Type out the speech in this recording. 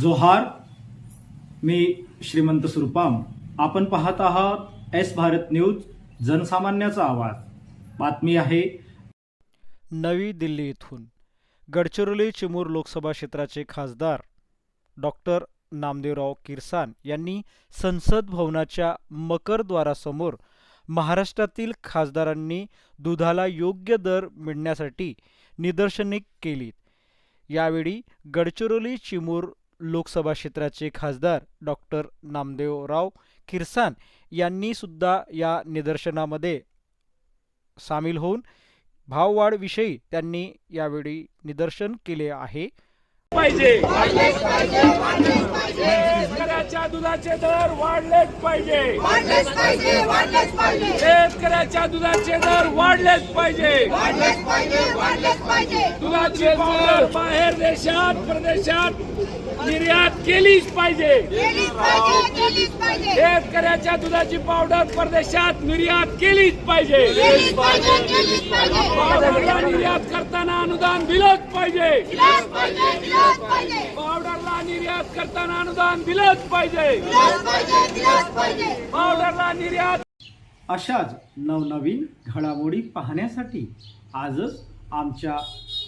जोहार मी श्रीमंत सुरपाम. आपण पाहत आहात एस भारत न्यूज जनसामान्याचा आवाज. बातमी आहे. नवी दिल्ली येथून गडचिरोली चिमूर लोकसभा क्षेत्राचे खासदार डॉक्टर नामदेवराव किरसान यांनी संसद भवनाच्या मकरद्वारासमोर महाराष्ट्रातील खासदारांनी दुधाला योग्य दर मिळण्यासाठी निदर्शने केलीत. यावेळी गडचिरोली चिमूर लोकसभा क्षेत्राचे खासदार डॉक्टर नामदेवराव किरसान यांनी सुद्धा या निदर्शनामध्ये सामील होऊन भाववाढविषयी त्यांनी यावेळी निदर्शन केले आहे. पाहिजे. शेतकऱ्याच्या दुधाचे दर वाढलेच पाहिजे. शेतकऱ्याच्या दुधाचे दर वाढलेच पाहिजे वाढलेच पाहिजे वाढलेच पाहिजे पावडर बाहेर देशात प्रदेशात निर्यात केलीच पाहिजे. केलीच पाहिजे केलीच पाहिजे. शेतकऱ्याच्या दुधाची पावडर परदेशात निर्यात केलीच पाहिजे. केलीच पाहिजे केलीच पाहिजे. पावडरला निर्यात करताना अनुदान दिलंच पाहिजे. पावडरला निर्यात करताना अनुदान दिलाच पाहिजे. पावडरला निर्यात अशाच नवनवीन घडामोडी पाहण्यासाठी आजच आमच्या